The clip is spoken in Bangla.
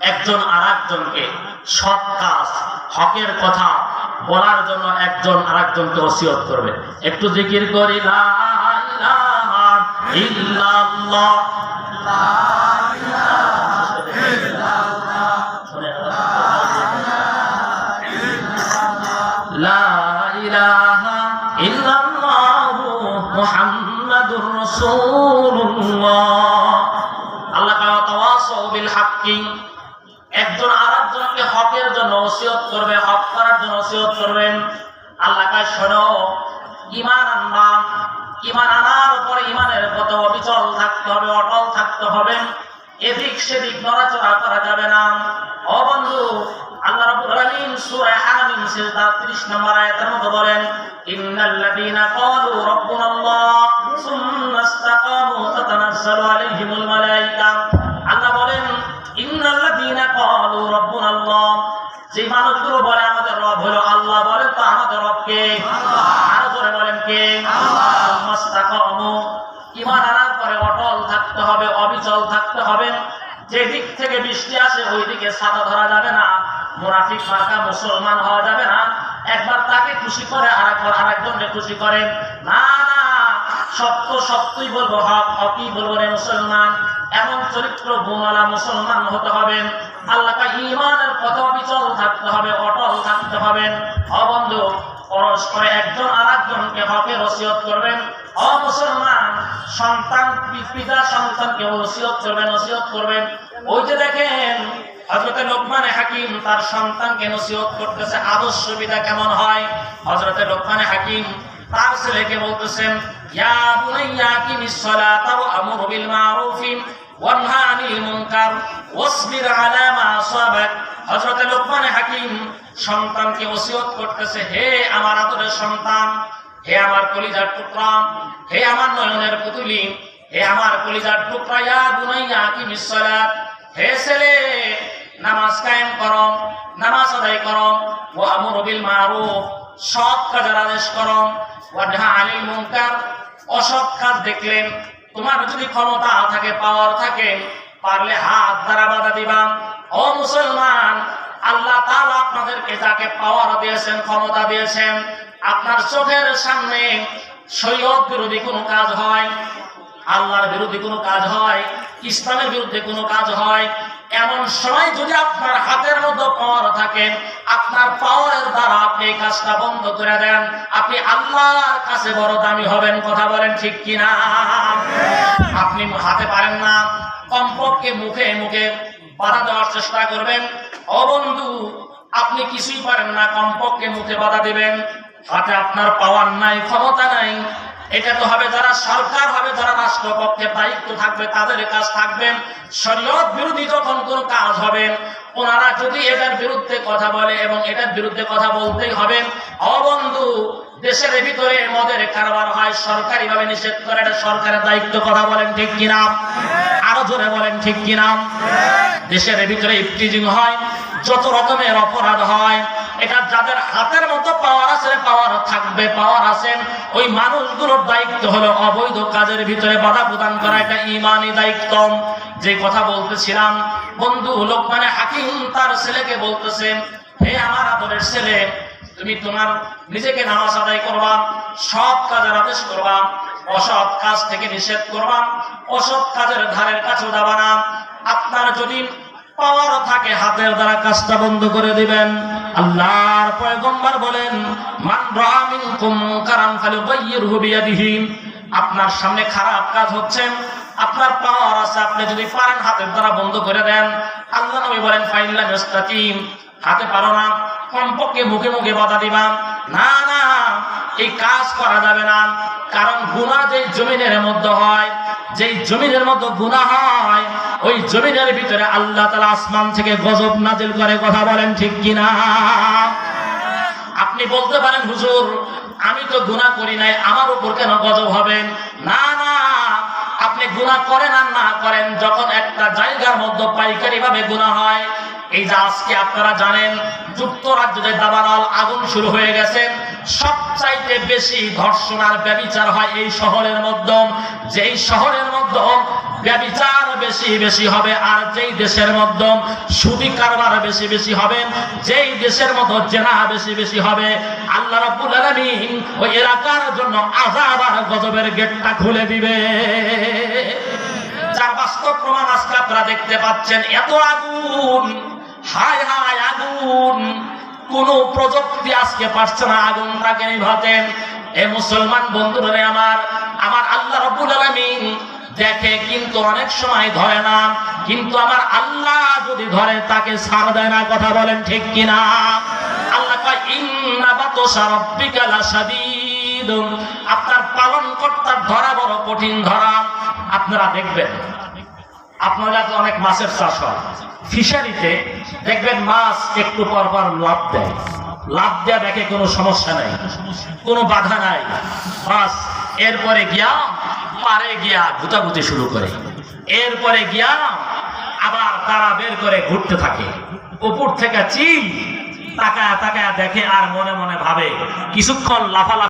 একজন আর একজনকে সৎ কাজ, হকের কথা বলার জন্য একজন আর একজনকে ওসিয়ত করবে। একটু জিকির করি মুহাম্মাদুর রাসূলুল্লাহ। আল্লাহ তাওয়াসাউ বিল হাক্কি। একজন আরেকজনকে হকের জন্য ওসিয়ত করবে, হক করার জন্য ওসিয়ত করবেন। আল্লাহ কাছে শোনো, ঈমান আনবা। ঈমান আনার পরে ঈমানের কত অবিচল থাকতে হবে, অটল থাকতে হবে। এদিক সেদিক নড়াচড়া করা যাবে না। ও বন্ধু, আল্লাহ রাব্বুল আলামিন সূরা হামিম সিজদা 30 নম্বর আয়াতের মধ্যে বলেন ক্বালু রাব্বুনাল্লাহ যে মানুষগুলো বলে আমাদের রব হলো আল্লাহ বলে তো আমাদের রব কে আরও জোরে বলেন কে? ইমান আনার পরে অটল থাকতে হবে, অবিচল থাকতে হবে। যে দিক থেকে বৃষ্টি আসে ওই দিকে ছাতা ধরা যাবে না। মুনাফিক মার্কা মুসলমান হওয়া যাবে না। একবার তাকে খুশি করে আর একবার আর একজনকে খুশি করে। না না, সত্য সত্যই বলব, হক হকই বলব রে মুসলমান। এমন চরিত্র গুণওয়ালা মুসলমান হতে হবে। আল্লাহ ইমানের কত বিচল থাকতে হবে, অটল থাকতে হবে। অবন্ধ একজন হকের ওসিয়ত করবেন। অ মুসলমান, সন্তান, পিতা, সন্তানকে করবেন করবেন। ওই যে দেখেন লোকমানে হাকিম তার সন্তানকে নসিহত করতেছে, আদর্শ বিধা কেমন হয়? হজরতে লোকমানে হাকিম তার ছেলেকে বলতেছেন, ইয়া বুনাইয়া কিমিস সালাতা ওয়া বিল ওয়ানহা আনিল মুনকার, ওয়াসবির মা আসাবাক। হযরতে লোকমান হাকিম সন্তানকে ওসিয়ত করতেছে, হে আমার আদরের সন্তান, হে আমার কলিজার টুকরা, হে আমার নয়নের পুতুলি, হে আমার কলিজার টুকরা, ইয়া বুনাইয়া কিমিস সালাত। হে ছেলে, নামাজ কায়েম করো নামাজ আদায় করো ও আমর বিল মারুফ, সৎ কাজের আদেশ করো ওয়াডহা আনিল মুনকার দেখলেন তোমার যদি ক্ষমতা থাকে পাওয়ার থাকে, পারলে হাত দ্বারা বাধা দিবা। ও মুসলমান, আল্লাহ তাআলা আপনাদেরকে যাকে পাওয়ার দিয়েছেন, ক্ষমতা দিয়েছেন, আপনার চোখের সামনে সৈয়দ বিরোধী কোনো কাজ হয়, আল্লাহর বিরুদ্ধে কোনো কাজ হয়, ইসলামের বিরুদ্ধে কোনো কাজ হয় এমন সময় যদি আপনার হাতের মধ্যে পাওয়ার থাকে, আপনার পাওয়ারের দ্বারা আপনি কাজটা বন্ধ করে দেন। আপনি আল্লাহর কাছে বড় দামি হবেন, কথা বলেন ঠিক কিনা? আপনি হাতে পারেন না। কমপক্ষে মুখে মুখে বাধা দেওয়ার চেষ্টা করবেন। ও বন্ধু, আপনি কিছুই পারেন না, কমপক্ষে মুখে বাধা দিবেন। হাতে আপনার পাওয়ার নাই, ক্ষমতা নাই। এটা তো হবে যারা সরকার, হবে যারা রাষ্ট্রপক্ষে। দায়িত্ব থাকবে, তাদের কাজ থাকবেন শরীয়ত বিরোধী যখন কোন কাজ হবে, ওনারা যদি এটার বিরুদ্ধে কথা বলে এবং এটার বিরুদ্ধে কথা বলতেই হবে, অবন্ধু দেশের ভিতরে মদের কারবার হয় সরকারি ভাবে নিষেধ করে, এটা সরকারের দায়িত্ব, কথা বলেন ঠিক কিনা? আরও জোরে বলেন ঠিক কিনা? দেশের ভিতরে ইফটিজিং হয় যত রকমের অপরাধ হয়, এটা যাদের হাতের মতো পাওয়ার আছে, পাওয়ার থাকবে, পাওয়ার আছে। ওই মানুষগুলোর দায়িত্ব হলো অবৈধ কাজের ভিতরে বাধা প্রদান করা, এটা ইমানি দায়িত্ব। যে কথা বলতেছিলাম, বন্ধু লোক মানে হাকিম তার ছেলেকে বলতেছেন হে আমার আদরের ছেলে, তুমি তোমার নিজেকে নামাজ আদায় করবা, সৎ কাজের আদেশ করবা, অসৎ কাজ থেকে নিষেধ করবা, অসৎ কাজের ধারের কাছে যাবা না। আপনার যদি পাওয়ার থাকে, হাতের দ্বারা কাজটা বন্ধ করে দিবেন। আল্লাহর পয়গম্বর বলেন, মান রাআ মিনকুম মুনকারান ফালইয়ুগাইয়িরহু বিয়াদিহি। আপনার সামনে খারাপ কাজ হচ্ছে, আপনার পাওয়ার আছে, আপনি যদি পারেন হাতের দ্বারা বন্ধ করে দেন। আল্লাহ নবী বলেন ফাইল্লাম ইস্তাকিম। হাতে পারো না, কমপক্ষে মুখে মুখে বাধা দিবা। না না, এই কাজ করা যাবে না, কারণ গুনাহ যে জমিনের মধ্যে হয় যেই জমিনের মতো গুনাহ হয়, ওই জমিনের ভিতরে আল্লাহ তালা আসমান থেকে গজব নাজিল করে, কথা বলেন ঠিক কিনা? আপনি বলতে পারেন, হুজুর, আমি তো গুনাহ করি নাই, আমার উপর কেন গজব হবেন না না, আপনি গুনাহ করেন আর না করেন, যখন একটা জায়গার মধ্যে পাইকারি ভাবে গুনাহ হয়, এই যে আজকে আপনারা জানেন, যুক্তরাজ্যে দাবানল আগুন শুরু হয়ে গেছে সবচাইতে বেশি ধর্ষণ আর ব্যবিচার হয় এই শহরের মধ্যে। যেই শহরের মধ্যে ব্যবিচার বেশি বেশি হবে আর যেই দেশের মধ্যে সুদি কারবার বেশি বেশি হবে, যেই দেশের মতো জেনা বেশি বেশি হবে, আল্লাহ রাব্বুল আলামিন ওই এলাকার জন্য আযাব আর গজবের গেটটা খুলে দিবে। যার বাস্তব প্রমাণ আজকে আপনারা দেখতে পাচ্ছেন। এত আগুন, হায় হায় আগুন। কোন প্রযুক্তি আজকে পারছে না আগুনটাকে নিভাতে এ মুসলমান বন্ধুরা আমার আমার আল্লাহ রবুল আলামিন দেখে কিন্তু অনেক সময় ধরে না, কিন্তু আমার আল্লাহ যদি ধরে তাকে ছাড় দেয় না, কথা বলেন ঠিক কিনা? আল্লাহ আপনার পালন কর্তার ধরা বড় কঠিন ধরা, আপনারা দেখবেন। আপনারা তো অনেক মাছের চাষ হয় ফিশারিতে দেখবেন মাছ একটু পর পর লাভ দেয়। লাভ দেয়া দেখে কোনো সমস্যা নাই। কোনো বাধা নাই। মাছ এরপরে গিয়া পারে গিয়া গুতাগুতি শুরু করে। এরপরে গিয়া আবার তারা বের করে ঘুরতে থাকে। উপর থেকে চিল তাকায় তাকায় দেখে আর মনে মনে ভাবে, কিছুক্ষণ লাফালাফি